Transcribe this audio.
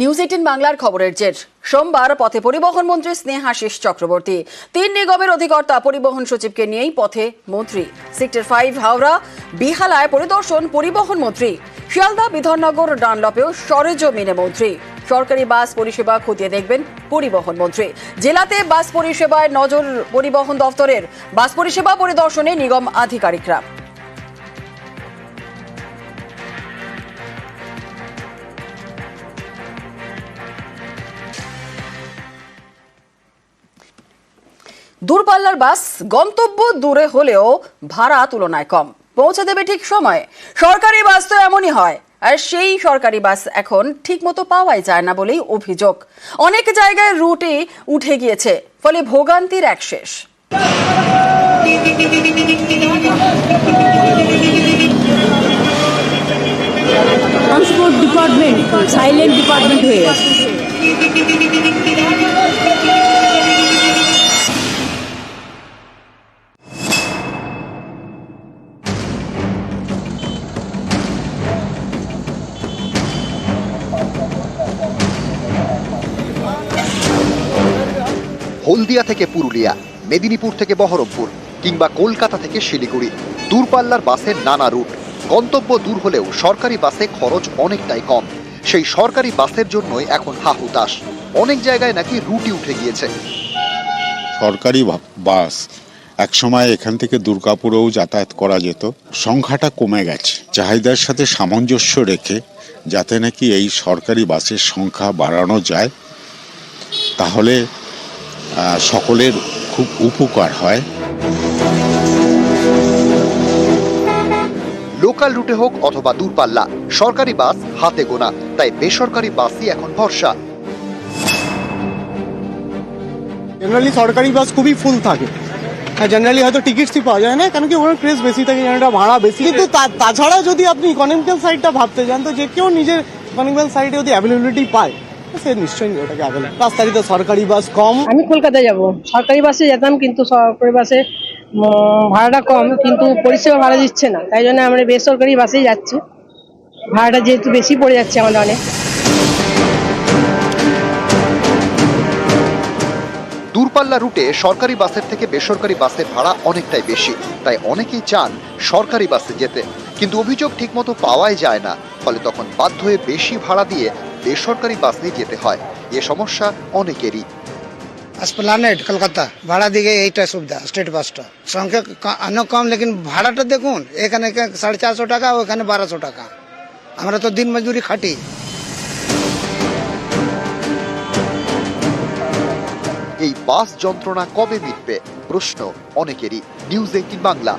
News eighteen বাংলার খবরের জের। সোমবার পথে পরিবহন মন্ত্রী স্নেহাশিস চক্রবর্তী। তিন নিগমের অধিকর্তা পরিবহন সচিবকে নিয়েই পথে মন্ত্রী। সেক্টর ফাইভ হাওড়া, বিহালায় পরিদর্শন পরিবহন মন্ত্রী। শিয়ালদা, বিধাননগর, ডানলপেও সরেজমিনে মন্ত্রী। সরকারি বাস পরিষেবা খতিয়ে দেখবেন পরিবহন মন্ত্রী। জেলাতে বাস পরিষেবায় নজর পরিবহন দফতরের। বাস পরিষেবা পরিদর্শনে নিগম আধিকারিকরা। দূরপাল্লার বাস গন্তব্য দূরে হলেও ভাড়া তুলনায় কম। পৌঁছে দেবে ঠিক সময়ে। সরকারি বাস তো এমনই হয়, আর সেই সরকারি বাস এখন ঠিকমতো পাওয়াই যায় না বলেই অভিযোগ। অনেক জায়গায় রুটে উঠে গিয়েছে, ফলে ভোগান্তির এক শেষ। ট্রান্সপোর্ট ডিপার্টমেন্ট সাইলেন্ট ডিপার্টমেন্ট হয়ে গেছে। হলদিয়া থেকে পুরুলিয়া, মেদিনীপুর থেকে বহরমপুর কিংবা কলকাতা থেকে শিলিগুড়ি। দূরপাল্লার বাসের নানা রুট। গন্তব্য দূর হলেও সরকারি বাসে খরচ অনেকটাই কম। সেই সরকারি বাসের জন্যই এখন হাহুতাশ অনেক জায়গায় নাকি রুটি উঠে গিয়েছে। সরকারি বাস একসময় এখান থেকে দুর্গাপুরেও যাতায়াত করা যেত। সংখ্যাটা কমে গেছে। চাহিদার সাথে সামঞ্জস্য রেখে যাতে নাকি এই সরকারি বাসের সংখ্যা বাড়ানো যায়, তাহলে সকলের খুব উপকার হয়। লোকাল রুটে হোক অথবা দূরপাল্লা সরকারি বাস হাতে গোনা তাই বেসরকারি বাসই এখন ভরসা। জেনারেলি সরকারি বাস খুবই ফুল থাকে। হ্যাঁ জেনারেলি হয়তো টিকিটসই পাওয়া যায় না কারণ কি ওখানে ক্রেজ বেশি থাকে জেনারেলটা ভাড়া বেশি। কিন্তু তা- তাছাড়া যদি আপনি ইকোনমিক্যাল সাইডটা ভাবতে যান তো যে কেউ নিজের ইকোনমিক্যাল সাইডে যদি অ্যাভেলেবিলিটি পায় সে নিশ্চয়ই ওটাকে অ্যাভেলেবল রাস্তারিতে সরকারি বাস কম। আমি কলকাতায় যাব। সরকারি বাসে যেতাম কিন্তু সরকারি বাসে ভাড়াটা কম কিন্তু পরিষেবা ভাড়া দিচ্ছে না। তাই জন্য আমরা বেসরকারি বাসেই যাচ্ছি। ভাড়াটা যেহেতু বেশি পড়ে যাচ্ছে আমাদের অনেক। দূরপাল্লা রুটে সরকারি বাসের থেকে বেসরকারি বাসের ভাড়া অনেকটাই বেশি। তাই অনেকেই চান সরকারি বাসে যেতে। কিন্তু অভিযোগ ঠিকমতো পাওয়াই যায় না। ফলে তখন বাধ্য হয়ে বেশি ভাড়া দিয়ে বেসরকারি বাস নিয়ে যেতে হয়। এ সমস্যা অনেকেরই। স্প্লানেড কলকাতা ভাড়া দিকে এইটা সুবিধা স্টেট বাসটা সংখ্যা অনেক কম লেকিন ভাড়াটা দেখুন এখানে সাড়ে চারশো টাকা ওখানে বারোশো টাকা। আমরা তো দিন মজুরি খাটি। এই বাস যন্ত্রণা কবে মিটবে? প্রশ্ন অনেকেরই। News eighteen Bangla.